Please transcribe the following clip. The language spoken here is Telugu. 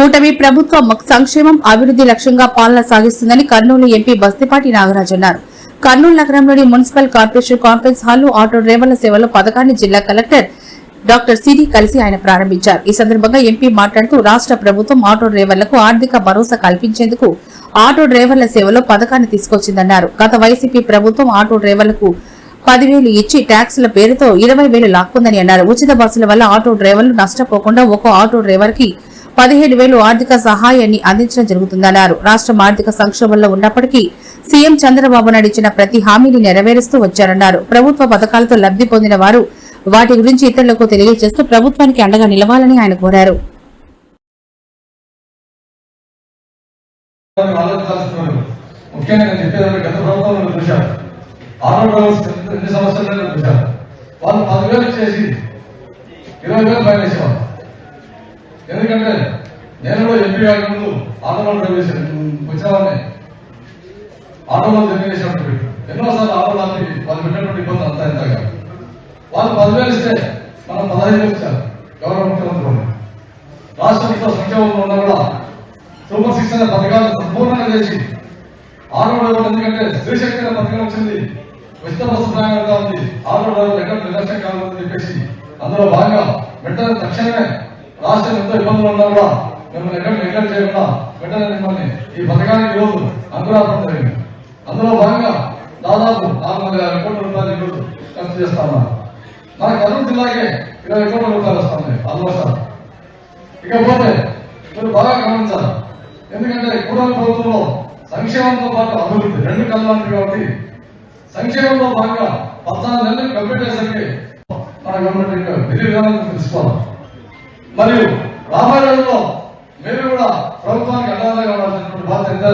కూటమి ప్రభుత్వం సంక్షేమం అభివృద్ది లక్ష్యంగా పాలన సాగిస్తుందని కర్నూలు ఎంపీ బస్తిపాటి నాగరాజు అన్నారు. కర్నూలు నగరంలోని మున్సిపల్ కార్పొరేషన్ కాన్ఫరెన్స్ హాల్లో ఆటో డ్రైవర్ల సేవలో పథకాన్ని జిల్లా కలెక్టర్ డాక్టర్ సిడి కలిసి ఆయన ప్రారంభించారు. ఈ సందర్భంగా ఎంపీ మాట్లాడుతూ రాష్ట ప్రభుత్వం ఆటో డ్రైవర్లకు ఆర్థిక భరోసా కల్పించేందుకు ఆటో డ్రైవర్ల సేవలో పథకాన్ని తీసుకొచ్చిందన్నారు. గత వైసీపీ ప్రభుత్వం ఆటో డ్రైవర్లకు పదివేలు ఇచ్చి ట్యాక్సుల పేరుతో ఇరవై వేలు లాక్కుందని అన్నారు. ఉచిత బస్సుల వల్ల ఆటో డ్రైవర్లు నష్టపోకుండా ఒక్కో ఆటో డ్రైవర్కి పదిహేడు వేలు ఆర్థిక సహాయాన్ని అందించడం జరుగుతుందన్నారు. రాష్ట్రం ఆర్థిక సంక్షోభంలో ఉన్నప్పటికీ సీఎం చంద్రబాబు నాయుడు ఇచ్చిన ప్రతి హామీని నెరవేరుస్తూ వచ్చారన్నారు. ప్రభుత్వ పథకాలతో లబ్ధి పొందిన వారు వాటి గురించి ఇతరులకు తెలియజేస్తూ ప్రభుత్వానికి అండగా నిలవాలని ఆయన కోరారు. వాళ్ళు పదివేలు ఇరవై వేలు పైన ఎందుకంటే నేను కూడా ఎంపీ కాక ముందు ఆటోలో డ్రైవ్ చేశాను. వచ్చిన వాళ్ళని ఆటోలో జర్నీ చేసినప్పుడు ఎన్నోసార్లు ఆటోలో ఆపి వాళ్ళు పెట్టినటువంటి ఇబ్బంది అంతా ఇంత కాదు వాళ్ళు పదివేలు ఇస్తే మనం పదహైదు వేలు ఇచ్చారు. గౌరవ ముఖ్యమంత్రి రాష్ట్రంలో సంక్షేమంలో ఉన్నా కూడా సూపర్ సిక్స్ అనే పథకాలు సంపూర్ణంగా చేసి ఆటో డ్రైవర్ ఎందుకంటే స్త్రీశక్తి అనే పథకం వచ్చింది. ఉచిత బస్సు ప్రయాణంగా ఉంది. ఆటో డ్రైవర్ ఎక్కడ నిర్లక్ష్యం కావాలని చెప్పేసి అందులో భాగంగా వెంటనే తక్షణమే రాష్ట్రం ఎంతో ఇబ్బందులు ఉన్నా కూడా మిమ్మల్ని ఎక్కడ నెగ్లెక్ట్ చేయకుండా వెంటనే మిమ్మల్ని ఈ పథకానికి ఈరోజు అంకురాపడం జరిగింది అందులో భాగంగా దాదాపు నాలుగు వందల యాభై కోట్ల రూపాయలు ఈరోజు ఖర్చు చేస్తా ఉన్నారు. మన కర్నూలు జిల్లాకే ఇరవై కోట్ల రూపాయలు వస్తున్నాయి ఆల్మోస్ట్ ఇకపోతే మీరు బాగా గమనించాలి. ఎందుకంటే కూడలి ప్రభుత్వంలో సంక్షేమంతో పాటు అభివృద్ధి రెండు కలవాలంటే కాబట్టి సంక్షేమంలో భాగంగా పద్నాలుగు నెలలు కంప్లీట్ చేసరికి మన గవర్నమెంట్ యొక్క విధి విధానాలను తెలుసుకోవాలి. మరియు రాబోయే రోజుల్లో మేము కూడా ప్రభుత్వానికి అండగా ఉండాల్సినటువంటి బాధ్యత